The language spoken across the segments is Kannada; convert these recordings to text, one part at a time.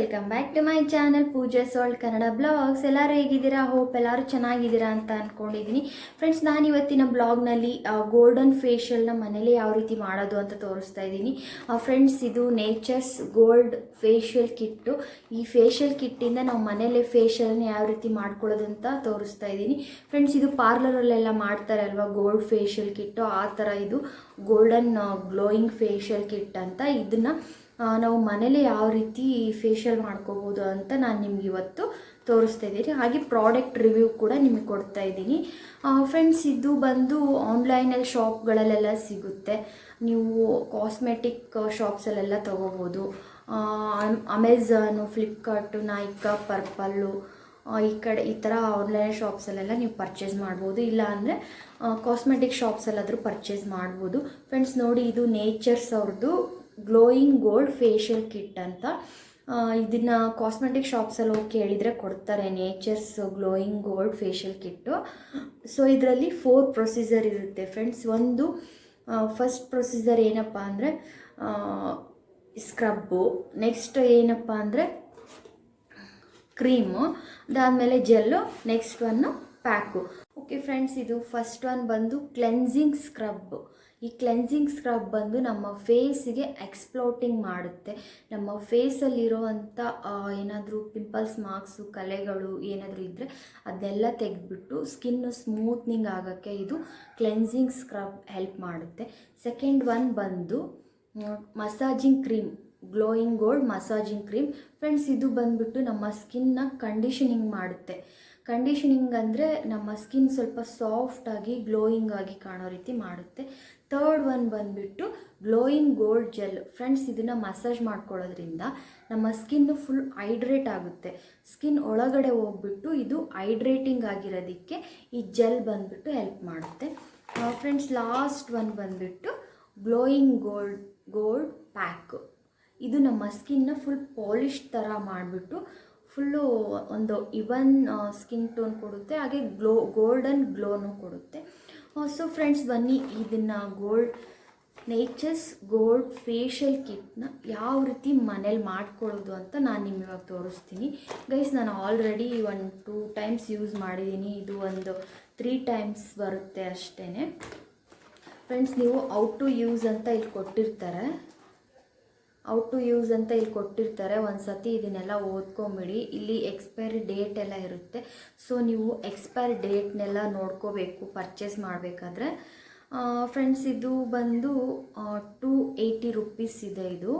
Welcome back to my channel Pooja sold Kannada blogs ಎಲ್ಲರೂ ಹೇಗಿದ್ದೀರಾ? ಹೋಪ್ ಎಲ್ಲರೂ ಚೆನ್ನಾಗಿದ್ದೀರಾ ಅಂತ ಅಂದ್ಕೊಂಡಿದ್ದೀನಿ ಫ್ರೆಂಡ್ಸ್ ನಾನು ಇವತ್ತಿನ ಬ್ಲಾಗ್ನಲ್ಲಿ ಗೋಲ್ಡನ್ ಫೇಶಿಯಲ್ನ ಮನೇಲಿ ಯಾವ ರೀತಿ ಮಾಡೋದು ಅಂತ ತೋರಿಸ್ತಾ ಇದ್ದೀನಿ. ಫ್ರೆಂಡ್ಸ್ ಇದು ನೇಚರ್ಸ್ ಗೋಲ್ಡ್ ಫೇಶಿಯಲ್ ಕಿಟ್ಟು ಈ ಫೇಶಿಯಲ್ ಕಿಟ್ಟಿಂದ ನಾವು ಮನೇಲೆ ಫೇಶಿಯಲ್ನ ಯಾವ ರೀತಿ ಮಾಡ್ಕೊಳ್ಳೋದು ಅಂತ ತೋರಿಸ್ತಾ ಇದ್ದೀನಿ. ಫ್ರೆಂಡ್ಸ್ ಇದು ಪಾರ್ಲರಲ್ಲೆಲ್ಲ ಮಾಡ್ತಾರೆ ಅಲ್ವಾ? ಗೋಲ್ಡ್ ಫೇಶಿಯಲ್ ಕಿಟ್ಟು ಆ ಥರ ಇದು ಗೋಲ್ಡನ್ ಗ್ಲೋಯಿಂಗ್ ಫೇಶಿಯಲ್ ಕಿಟ್ ಅಂತ. ಇದನ್ನು ನಾವು ಮನೇಲಿ ಯಾವ ರೀತಿ ಫೇಶಿಯಲ್ ಮಾಡ್ಕೋಬೋದು ಅಂತ ನಾನು ನಿಮ್ಗೆ ಇವತ್ತು ತೋರಿಸ್ತಾ ಇದ್ದೀನಿ. ಹಾಗೆ ಪ್ರಾಡಕ್ಟ್ ರಿವ್ಯೂ ಕೂಡ ನಿಮಗೆ ಕೊಡ್ತಾ ಇದ್ದೀನಿ. ಫ್ರೆಂಡ್ಸ್ ಇದು ಬಂದು ಆನ್ಲೈನಲ್ಲಿ ಶಾಪ್ಗಳಲ್ಲೆಲ್ಲ ಸಿಗುತ್ತೆ. ನೀವು ಕಾಸ್ಮೆಟಿಕ್ ಶಾಪ್ಸಲ್ಲೆಲ್ಲ ತೊಗೋಬೋದು. ಅಮೆಝಾನು ಫ್ಲಿಪ್ಕಾರ್ಟು ನೈಕಾ ಪರ್ಪಲ್ಲು ಈ ಕಡೆ, ಈ ಥರ ಆನ್ಲೈನ್ ಶಾಪ್ಸಲ್ಲೆಲ್ಲ ನೀವು ಪರ್ಚೇಸ್ ಮಾಡ್ಬೋದು. ಇಲ್ಲ ಅಂದರೆ ಕಾಸ್ಮೆಟಿಕ್ ಶಾಪ್ಸಲ್ಲಾದರೂ ಪರ್ಚೇಸ್ ಮಾಡ್ಬೋದು. ಫ್ರೆಂಡ್ಸ್ ನೋಡಿ ಇದು ನೇಚರ್ಸ್ ಅವ್ರದ್ದು ಗ್ಲೋಯಿಂಗ್ ಗೋಲ್ಡ್ ಫೇಶಿಯಲ್ ಕಿಟ್ ಅಂತ. ಇದನ್ನು ಕಾಸ್ಮೆಟಿಕ್ ಶಾಪ್ಸಲ್ಲಿ ಹೋಗಿ ಕೇಳಿದರೆ ಕೊಡ್ತಾರೆ Nature's glowing gold facial kit so ಇದರಲ್ಲಿ ಫೋರ್ ಪ್ರೊಸೀಜರ್ ಇರುತ್ತೆ ಫ್ರೆಂಡ್ಸ್ ಒಂದು ಫಸ್ಟ್ ಪ್ರೊಸೀಜರ್ ಏನಪ್ಪ ಅಂದರೆ ಸ್ಕ್ರಬ್ಬು ನೆಕ್ಸ್ಟ್ ಏನಪ್ಪ ಅಂದರೆ ಕ್ರೀಮು ಅದಾದಮೇಲೆ gel next one pack okay friends ಇದು ಫಸ್ಟ್ ಒನ್ ಬಂದು ಕ್ಲೆನ್ಸಿಂಗ್ ಸ್ಕ್ರಬ್ ಈ ಕ್ಲೆನ್ಸಿಂಗ್ ಸ್ಕ್ರಬ್ ಬಂದು ನಮ್ಮ ಫೇಸಿಗೆ ಎಕ್ಸ್ಪ್ಲೋಟಿಂಗ್ ಮಾಡುತ್ತೆ. ನಮ್ಮ ಫೇಸಲ್ಲಿರೋವಂಥ ಏನಾದರೂ ಪಿಂಪಲ್ಸ್ ಮಾರ್ಕ್ಸು ಕಲೆಗಳು ಏನಾದರೂ ಇದ್ದರೆ ಅದನ್ನೆಲ್ಲ ತೆಗೆದ್ಬಿಟ್ಟು ಸ್ಕಿನ್ನು ಸ್ಮೂತ್ನಿಂಗ್ ಆಗೋಕ್ಕೆ ಇದು ಕ್ಲೆನ್ಸಿಂಗ್ ಸ್ಕ್ರಬ್ ಹೆಲ್ಪ್ ಮಾಡುತ್ತೆ. ಸೆಕೆಂಡ್ ಒನ್ ಬಂದು massaging cream glowing gold massaging cream friends ಇದು ಬಂದುಬಿಟ್ಟು ನಮ್ಮ ಸ್ಕಿನ್ನ ಕಂಡೀಷನಿಂಗ್ ಮಾಡುತ್ತೆ. ಕಂಡೀಷನಿಂಗ್ ಅಂದರೆ ನಮ್ಮ ಸ್ಕಿನ್ ಸ್ವಲ್ಪ ಸಾಫ್ಟಾಗಿ ಗ್ಲೋಯಿಂಗ್ ಆಗಿ ಕಾಣೋ ರೀತಿ ಮಾಡುತ್ತೆ. ತರ್ಡ್ ಒನ್ ಬಂದುಬಿಟ್ಟು ಗ್ಲೋಯಿಂಗ್ ಗೋಲ್ಡ್ ಜೆಲ್. ಫ್ರೆಂಡ್ಸ್, ಇದನ್ನು ಮಸಾಜ್ ಮಾಡ್ಕೊಳ್ಳೋದ್ರಿಂದ ನಮ್ಮ ಸ್ಕಿನ್ನು ಫುಲ್ ಹೈಡ್ರೇಟ್ ಆಗುತ್ತೆ. ಸ್ಕಿನ್ ಒಳಗಡೆ ಹೋಗ್ಬಿಟ್ಟು ಇದು ಹೈಡ್ರೇಟಿಂಗ್ ಆಗಿರೋದಕ್ಕೆ ಈ ಜೆಲ್ ಬಂದುಬಿಟ್ಟು ಹೆಲ್ಪ್ ಮಾಡುತ್ತೆ. ಫ್ರೆಂಡ್ಸ್, ಲಾಸ್ಟ್ ಒನ್ ಬಂದುಬಿಟ್ಟು ಗ್ಲೋಯಿಂಗ್ ಗೋಲ್ಡ್ ಗೋಲ್ಡ್ ಪ್ಯಾಕ್. ಇದು ನಮ್ಮ ಸ್ಕಿನ್ನ ಫುಲ್ ಪಾಲಿಶ್ ಥರ ಮಾಡಿಬಿಟ್ಟು ಫುಲ್ಲು ಒಂದು ಇವನ್ ಸ್ಕಿನ್ ಟೋನ್ ಕೊಡುತ್ತೆ, ಹಾಗೆ ಗ್ಲೋ, ಗೋಲ್ಡನ್ ಗ್ಲೋನು ಕೊಡುತ್ತೆ. ಸೊ ಫ್ರೆಂಡ್ಸ್ ಬನ್ನಿ. ಇದನ್ನು ಗೋಲ್ಡ್ ನೇಚರ್ಸ್ ಗೋಲ್ಡ್ ಫೇಶಿಯಲ್ ಕಿಟ್ನ ಯಾವ ರೀತಿ ಮನೇಲಿ ಮಾಡ್ಕೊಳ್ಳೋದು ಅಂತ ನಾನು ನಿಮ್ಗೆ ಇವಾಗ ತೋರಿಸ್ತೀನಿ. ಗೈಸ್ ನಾನು already one two times use ಮಾಡಿದ್ದೀನಿ ಇದು ಒಂದು ತ್ರೀ ಟೈಮ್ಸ್ ಬರುತ್ತೆ ಅಷ್ಟೇ ಫ್ರೆಂಡ್ಸ್ ನೀವು ಔಟ್ ಟು ಯೂಸ್ ಅಂತ ಇಲ್ಲಿ ಕೊಟ್ಟಿರ್ತಾರೆ. ಔಟ್ ಟು ಯೂಸ್ ಅಂತ ಇಲ್ಲಿ ಕೊಟ್ಟಿರ್ತಾರೆ. ಒಂದು ಸತಿ ಇದನ್ನೆಲ್ಲ ಓದ್ಕೊಂಬಿಡಿ. ಇಲ್ಲಿ ಎಕ್ಸ್ಪೈರಿ ಡೇಟ್ ಎಲ್ಲ ಇರುತ್ತೆ. ಸೊ, ನೀವು ಎಕ್ಸ್ಪೈರಿ ಡೇಟ್ನೆಲ್ಲ ನೋಡ್ಕೋಬೇಕು, ಪರ್ಚೇಸ್ ಮಾಡಬೇಕಾದ್ರೆ. ಫ್ರೆಂಡ್ಸ್, ಇದು ಬಂದು ಟು ಏಯ್ಟಿ ರುಪೀಸ್ ಇದೆ ಇದು.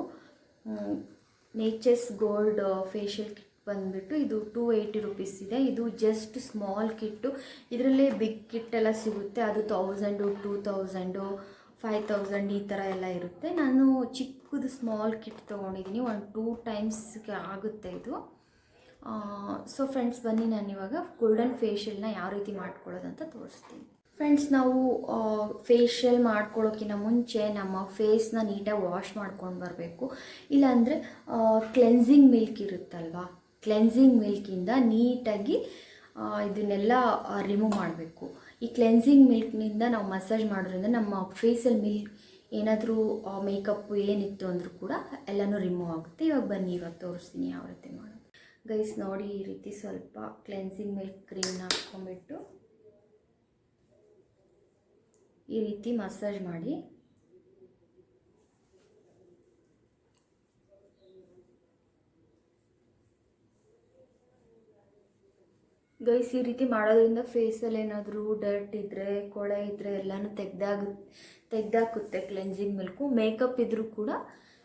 ನೇಚರ್ಸ್ ಗೋಲ್ಡ್ ಫೇಶಿಯಲ್ ಕಿಟ್ ಬಂದುಬಿಟ್ಟು ಇದು ಟೂ ಏಯ್ಟಿ ರುಪೀಸ್ ಇದೆ. ಇದು ಜಸ್ಟ್ ಸ್ಮಾಲ್ ಕಿಟ್ಟು. ಇದರಲ್ಲೇ ಬಿಗ್ ಕಿಟ್ ಎಲ್ಲ ಸಿಗುತ್ತೆ. ಅದು thousand, two thousand five thousand ಈ ಥರ ಎಲ್ಲ ಇರುತ್ತೆ. ನಾನು ಚಿಕ್ಕದು ಸ್ಮಾಲ್ ಕಿಟ್ ತೊಗೊಂಡಿದ್ದೀನಿ. ಒಂದು ಟೂ ಟೈಮ್ಸ್ಗೆ ಆಗುತ್ತೆ ಇದು. ಸೊ ಫ್ರೆಂಡ್ಸ್ ಬನ್ನಿ, ನಾನು ಇವಾಗ ಗೋಲ್ಡನ್ ಫೇಶಿಯಲ್ನ ಯಾವ ರೀತಿ ಮಾಡ್ಕೊಳ್ಳೋದಂತ ತೋರಿಸ್ತೀನಿ. ಫ್ರೆಂಡ್ಸ್ ನಾವು ಫೇಶಿಯಲ್ ಮಾಡ್ಕೊಳ್ಳೋಕ್ಕಿಂತ ಮುಂಚೆ ನಮ್ಮ ಫೇಸ್ನ ನೀಟಾಗಿ ವಾಶ್ ಮಾಡ್ಕೊಂಡು ಬರಬೇಕು. ಇಲ್ಲಾಂದರೆ ಕ್ಲೆನ್ಸಿಂಗ್ ಮಿಲ್ಕ್ ಇರುತ್ತಲ್ವಾ? ಕ್ಲೆನ್ಸಿಂಗ್ ಮಿಲ್ಕಿಂದ ನೀಟಾಗಿ ಇದನ್ನೆಲ್ಲ ರಿಮೂವ್ ಮಾಡಬೇಕು. ಈ ಕ್ಲೆನ್ಸಿಂಗ್ ಮಿಲ್ಕ್ನಿಂದ ನಾವು ಮಸಾಜ್ ಮಾಡೋದ್ರಿಂದ ನಮ್ಮ ಫೇಸಲ್ಲಿ ಮಿಲ್ಕ್ ಏನಾದರೂ ಮೇಕಪ್ಪು ಏನಿತ್ತು ಅಂದರೂ ಕೂಡ ಎಲ್ಲನೂ ರಿಮೂವ್ ಆಗುತ್ತೆ. ಇವಾಗ ಬನ್ನಿ, ಇವಾಗ ತೋರಿಸ್ತೀನಿ ಯಾವ ರೀತಿ ಮಾಡೋದು. ಗೈಸ್ ನೋಡಿ ಈ ರೀತಿ ಸ್ವಲ್ಪ ಕ್ಲೆನ್ಸಿಂಗ್ ಮಿಲ್ಕ್ ಕ್ರೀಮ್ನ ಹಾಕ್ಕೊಂಬಿಟ್ಟು ಈ ರೀತಿ ಮಸಾಜ್ ಮಾಡಿ. ಗೈಸ್, ಈ ರೀತಿ ಮಾಡೋದ್ರಿಂದ ಫೇಸಲ್ಲಿ ಏನಾದರೂ ಡರ್ಟ್ ಇದ್ದರೆ ಕೊಳೆ ಇದ್ದರೆ ಎಲ್ಲನೂ ತೆಗ್ದಾಗ, ತೆಗ್ದಾಕುತ್ತೆ ಕ್ಲೆನ್ಸಿಂಗ್ ಮಿಲ್ಕು ಮೇಕಪ್ ಇದ್ದರೂ ಕೂಡ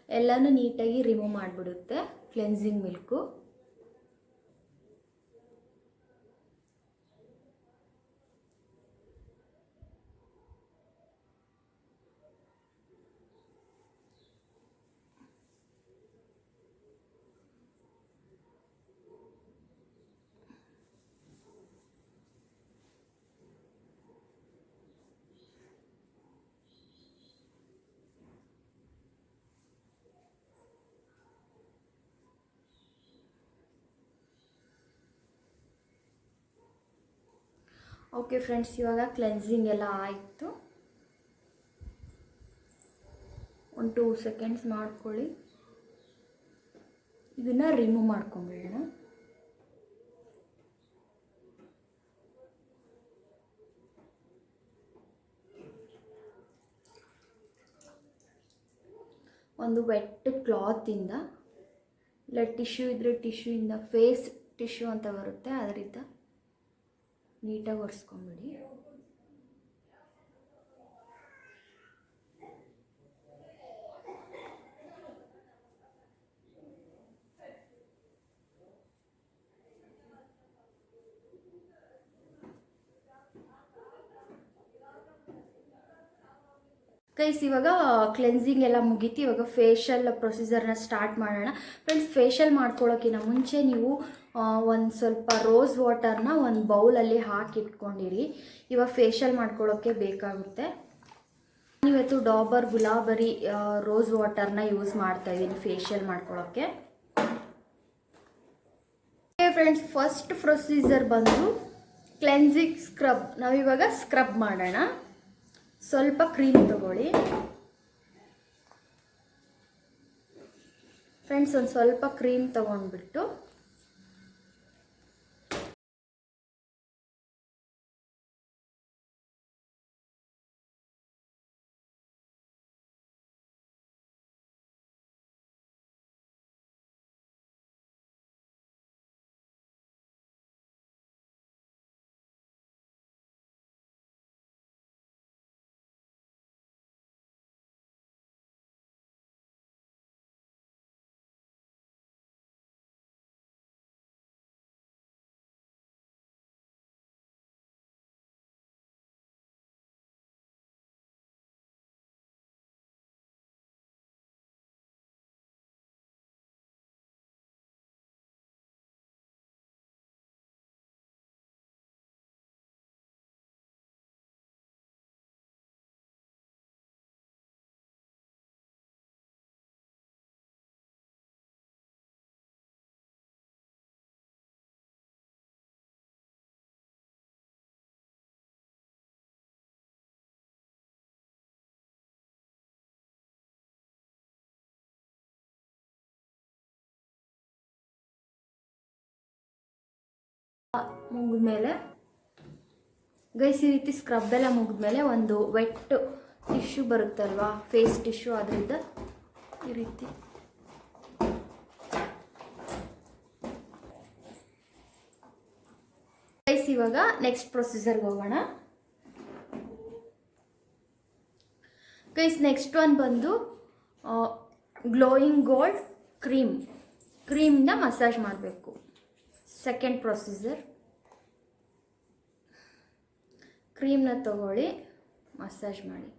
ಎಲ್ಲನೂ ನೀಟಾಗಿ ರಿಮೂವ್ ಮಾಡಿಬಿಡುತ್ತೆ ಕ್ಲೆನ್ಸಿಂಗ್ ಮಿಲ್ಕು ಓಕೆ ಫ್ರೆಂಡ್ಸ್ ಇವಾಗ ಕ್ಲೆನ್ಸಿಂಗ್ ಎಲ್ಲ ಆಯಿತು. ಒಂದು ಟೂ ಸೆಕೆಂಡ್ಸ್ ಮಾಡ್ಕೊಳ್ಳಿ. ಇದನ್ನು ರಿಮೂವ್ ಮಾಡ್ಕೊಂಬಿಡೋಣ. ಒಂದು ವೆಟ್ ಕ್ಲಾತಿಂದ ಇಲ್ಲ ಟಿಶ್ಯೂ ಇದ್ದರೆ ಟಿಶ್ಯೂಯಿಂದ ಫೇಸ್ ಟಿಶ್ಯೂ ಅಂತ ಬರುತ್ತೆ, ಅದರಿಂದ ನೀಟಾಗಿ ಒರೆಸ್ಕೊಂಬಿಡಿ. ಗೈಸ್ ಇವಾಗ ಕ್ಲೆನ್ಸಿಂಗ್ ಎಲ್ಲ ಮುಗೀತು. ಇವಾಗ ಫೇಶಿಯಲ್ ಪ್ರೊಸೀಜರ್ನ ಸ್ಟಾರ್ಟ್ ಮಾಡೋಣ. ಫ್ರೆಂಡ್ಸ್ ಫೇಶಿಯಲ್ ಮಾಡ್ಕೊಳ್ಳೋಕ್ಕಿಂತ ಮುಂಚೆ ನೀವು ಒಂದು ಸ್ವಲ್ಪ ರೋಸ್ ವಾಟರ್ನ ಒಂದು ಬೌಲಲ್ಲಿ ಹಾಕಿ ಇಟ್ಕೊಂಡಿರಿ ಇವಾಗ ಫೇಶಿಯಲ್ ಮಾಡ್ಕೊಳ್ಳೋಕ್ಕೆ ಬೇಕಾಗುತ್ತೆ. ಇವತ್ತು ಡಾಬರ್ ಗುಲಾಬರಿ ರೋಸ್ ವಾಟರ್ನ ಯೂಸ್ ಮಾಡ್ತಾ ಇದ್ದೀನಿ ಫೇಶಿಯಲ್ ಮಾಡ್ಕೊಳ್ಳೋಕ್ಕೆ ಫ್ರೆಂಡ್ಸ್ ಫಸ್ಟ್ ಪ್ರೊಸೀಜರ್ ಬಂದು ಕ್ಲೆನ್ಸಿಂಗ್ ಸ್ಕ್ರಬ್ ನಾವಿವಾಗ ಸ್ಕ್ರಬ್ ಮಾಡೋಣ. ಸ್ವಲ್ಪ ಕ್ರೀಮ್ ತಗೊಳ್ಳಿ. ಫ್ರೆಂಡ್ಸ್ ಒಂದು ಸ್ವಲ್ಪ ಕ್ರೀಮ್ ತಗೊಂಡ್ಬಿಟ್ಟು ಮುಗಿದ್ಮೇಲೆ ಗೈಸ್ ಈ ರೀತಿ ಸ್ಕ್ರಬ್ ಎಲ್ಲ ಮುಗಿದ್ಮೇಲೆ ಒಂದು ವೆಟ್ ಟಿಶ್ಯೂ ಬರುತ್ತಲ್ವಾ ಫೇಸ್ ಟಿಶ್ಯೂ ಅದರಿಂದ ಈ ರೀತಿ. ಗೈಸ್ ಇವಾಗ ನೆಕ್ಸ್ಟ್ ಪ್ರೊಸೀಜರ್ಗೆ ಹೋಗೋಣ. ಗೈಸ್ ನೆಕ್ಸ್ಟ್ ಒನ್ ಬಂದು ಗ್ಲೋಯಿಂಗ್ ಗೋಲ್ಡ್ ಕ್ರೀಮ್ ಕ್ರೀಮ್ನ ಮಸಾಜ್ ಮಾಡಬೇಕು. ಸೆಕೆಂಡ್ ಪ್ರೊಸೀಜರ್ ಕ್ರೀಮ್ನ ತಗೊಳ್ಳಿ ಮಸಾಜ್ ಮಾಡಿ.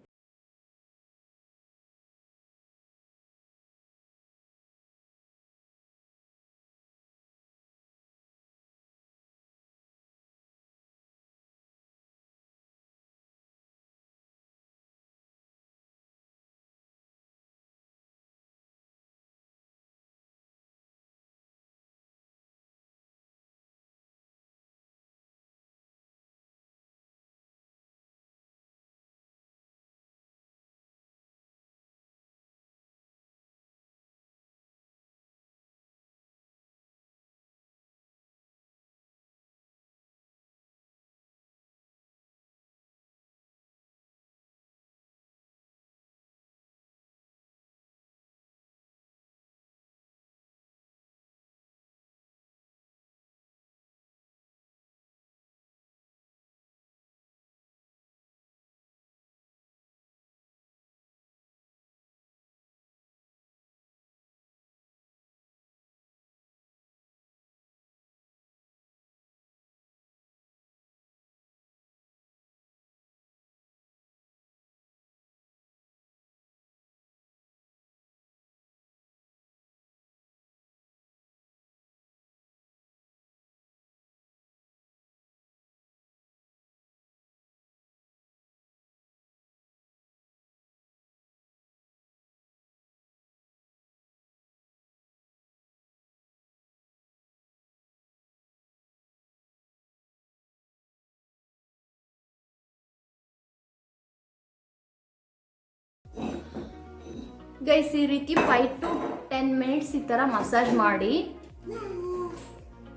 ಗೈಸ್ ಈ ರೀತಿ ಫೈವ್ ಟು ಟೆನ್ ಮಿನಿಟ್ಸ್ ಈ ಥರ ಮಸಾಜ್ ಮಾಡಿ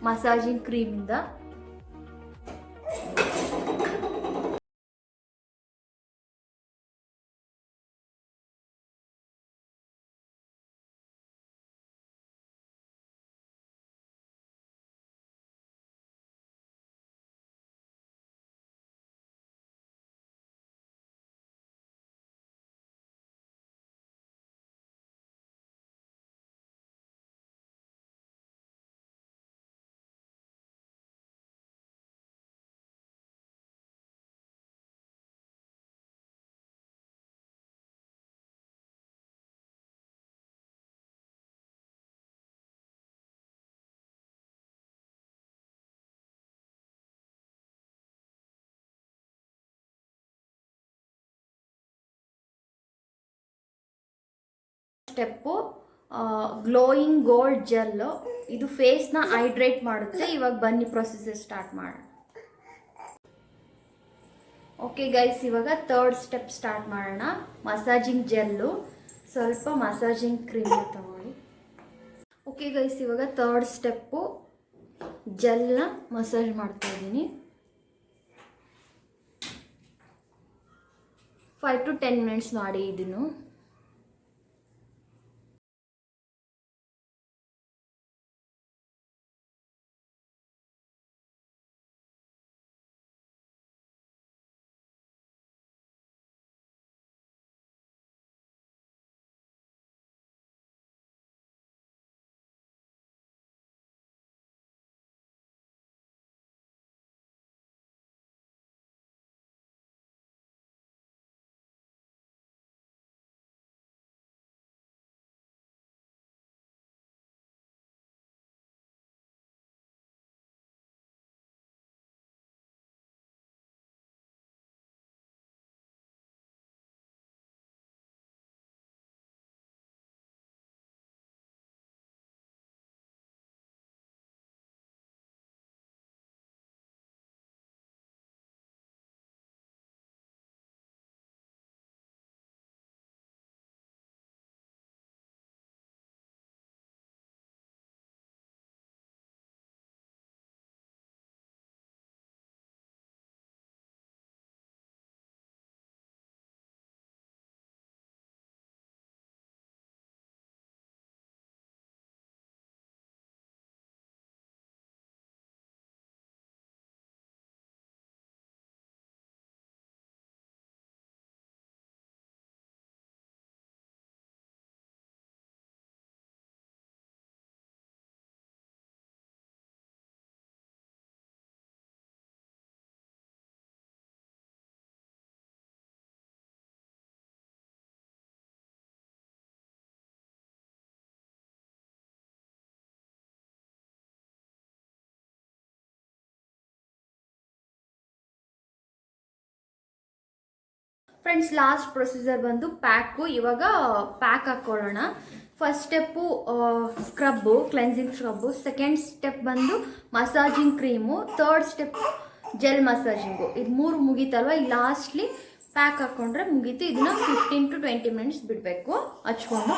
ಮಸಾಜಿಂಗ್ ಕ್ರೀಮಿಂದ ಸ್ಟೆಪ್ಪು ಗ್ಲೋಯಿಂಗ್ ಗೋಲ್ಡ್ ಜೆಲ್ಲು, ಇದು ಫೇಸ್ನ ಹೈಡ್ರೇಟ್ ಮಾಡುತ್ತೆ. ಇವಾಗ ಬನ್ನಿ ಪ್ರೊಸೆಸರ್ ಸ್ಟಾರ್ಟ್ ಮಾಡೋಣ ಓಕೆ ಗೈಸ್, ಇವಾಗ ತರ್ಡ್ ಸ್ಟೆಪ್ ಸ್ಟಾರ್ಟ್ ಮಾಡೋಣ. Massaging gel. ಸ್ವಲ್ಪ ಮಸಾಜಿಂಗ್ ಕ್ರೀಮ್ ತಗೊಳ್ಳಿ. ಓಕೆ ಗೈಸ್, ಇವಾಗ ತರ್ಡ್ ಸ್ಟೆಪ್ಪು ಜೆಲ್ನ ಮಸಾಜ್ ಮಾಡ್ತಾ ಇದ್ದೀನಿ. ಫೈವ್ ಟು ಟೆನ್ ಮಿನಿಟ್ಸ್ ಮಾಡಿ ಇದನ್ನು. ಫ್ರೆಂಡ್ಸ್ ಲಾಸ್ಟ್ ಪ್ರೊಸೀಜರ್ ಬಂದು ಪ್ಯಾಕು ಇವಾಗ ಪ್ಯಾಕ್ ಹಾಕ್ಕೊಳ್ಳೋಣ first step scrub cleansing scrub second step ಬಂದು massaging cream third step gel massaging ಇದು ಮೂರು ಮುಗೀತಲ್ವ? ಈ ಲಾಸ್ಟ್ಲಿ ಪ್ಯಾಕ್ ಹಾಕ್ಕೊಂಡ್ರೆ ಮುಗೀತು. ಇದನ್ನ ಫಿಫ್ಟೀನ್ ಟು ಟ್ವೆಂಟಿ ಮಿನಿಟ್ಸ್ ಬಿಡಬೇಕು. ಹಚ್ಕೊಂಡು.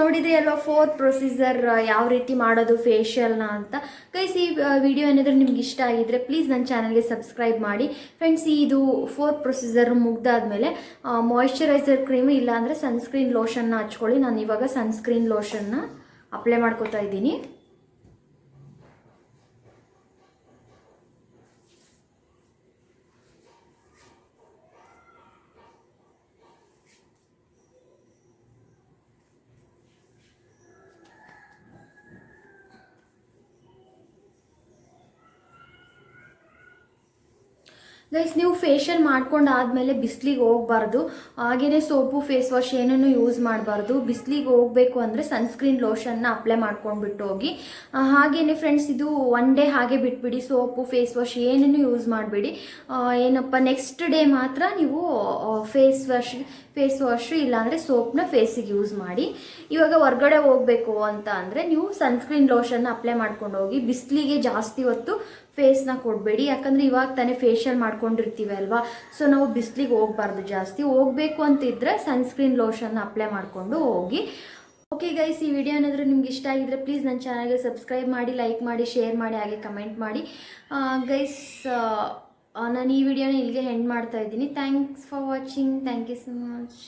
ನೋಡಿದ್ರಿ ಅಲ್ವಾ ಫೋರ್ ಪ್ರೊಸೀಜರ್ ಯಾವ ರೀತಿ ಮಾಡೋದು ಫೇಶಿಯಲ್ನ ಅಂತ. ಗೈಸ್ ಈ ವಿಡಿಯೋ ಏನಾದರೂ ನಿಮ್ಗೆ ಇಷ್ಟ ಆಗಿದ್ರೆ ಪ್ಲೀಸ್ ನನ್ನ ಚಾನಲ್ಗೆ ಸಬ್ಸ್ಕ್ರೈಬ್ ಮಾಡಿ. ಫ್ರೆಂಡ್ಸ್ ಇದು ಫೋರ್ ಪ್ರೊಸೀಜರ್ ಮುಗ್ದಾದ್ಮೇಲೆ ಮಾಯಿಶ್ಚರೈಸರ್ ಕ್ರೀಮ್ ಇಲ್ಲಾಂದರೆ ಸನ್ಸ್ಕ್ರೀನ್ ಲೋಷನ್ನ ಹಚ್ಕೊಳ್ಳಿ. ನಾನು ಇವಾಗ ಸನ್ಸ್ಕ್ರೀನ್ ಲೋಷನ್ನ ಅಪ್ಲೈ ಮಾಡ್ಕೋತಾ ಇದ್ದೀನಿ. ಗೈಸ್ ನೀವು ಫೇಶಿಯಲ್ ಮಾಡ್ಕೊಂಡು ಆದಮೇಲೆ ಬಿಸಿಲಿಗೆ ಹೋಗಬಾರ್ದು. ಹಾಗೆಯೇ ಸೋಪು ಫೇಸ್ ವಾಶ್ ಏನನ್ನು ಯೂಸ್ ಮಾಡಬಾರ್ದು. ಬಿಸಿಲಿಗೆ ಹೋಗಬೇಕು ಅಂದರೆ ಸನ್ಸ್ಕ್ರೀನ್ ಲೋಷನ್ನ ಅಪ್ಲೈ ಮಾಡ್ಕೊಂಡ್ಬಿಟ್ಟು ಹೋಗಿ. ಹಾಗೆಯೇ ಫ್ರೆಂಡ್ಸ್ ಇದು ಒನ್ ಡೇ ಹಾಗೆ ಬಿಟ್ಬಿಡಿ. ಸೋಪು ಫೇಸ್ ವಾಶ್ ಏನನ್ನು ಯೂಸ್ ಮಾಡಬೇಡಿ. ಏನಪ್ಪ ನೆಕ್ಸ್ಟ್ ಡೇ ಮಾತ್ರ ನೀವು ಫೇಸ್ ವಾಶ್ ಫೇಸ್ ವಾಶು ಇಲ್ಲಾಂದರೆ ಸೋಪ್ನ ಫೇಸಿಗೆ ಯೂಸ್ ಮಾಡಿ. ಇವಾಗ ಹೊರ್ಗಡೆ ಹೋಗಬೇಕು ಅಂತ ಅಂದರೆ ನೀವು ಸನ್ಸ್ಕ್ರೀನ್ ಲೋಷನ್ನ ಅಪ್ಲೈ ಮಾಡ್ಕೊಂಡು ಹೋಗಿ ಬಿಸಿಲಿಗೆ ಜಾಸ್ತಿ ಹೊತ್ತು ಫೇಸ್ನ ಕೊಡಬೇಡಿ. ಯಾಕಂದರೆ ಇವಾಗ ತಾನೇ ಫೇಶಿಯಲ್ ಮಾಡ್ಕೊಂಡಿರ್ತೀವಿ ಅಲ್ವಾ? ಸೊ ನಾವು ಬಿಸಿಲಿಗೆ ಹೋಗ್ಬಾರ್ದು ಜಾಸ್ತಿ. ಹೋಗಬೇಕು ಅಂತಿದ್ರೆ ಸನ್ಸ್ಕ್ರೀನ್ ಲೋಷನ್ನ ಅಪ್ಲೈ ಮಾಡಿಕೊಂಡು ಹೋಗಿ. ಓಕೆ ಗೈಸ್ ಈ ವಿಡಿಯೋ ಏನಾದರೂ ನಿಮ್ಗೆ ಇಷ್ಟ ಆಗಿದ್ರೆ ಪ್ಲೀಸ್ ನನ್ನ ಚಾನಲ್ಗೆ ಸಬ್ಸ್ಕ್ರೈಬ್ ಮಾಡಿ ಲೈಕ್ ಮಾಡಿ ಶೇರ್ ಮಾಡಿ, ಹಾಗೆ ಕಮೆಂಟ್ ಮಾಡಿ. ಗೈಸ್ ನಾನು ಈ ವಿಡಿಯೋನ ಇಲ್ಲಿಗೆ ಹೆಂಡ್ ಮಾಡ್ತಾ ಇದ್ದೀನಿ. Thanks for watching thank you so much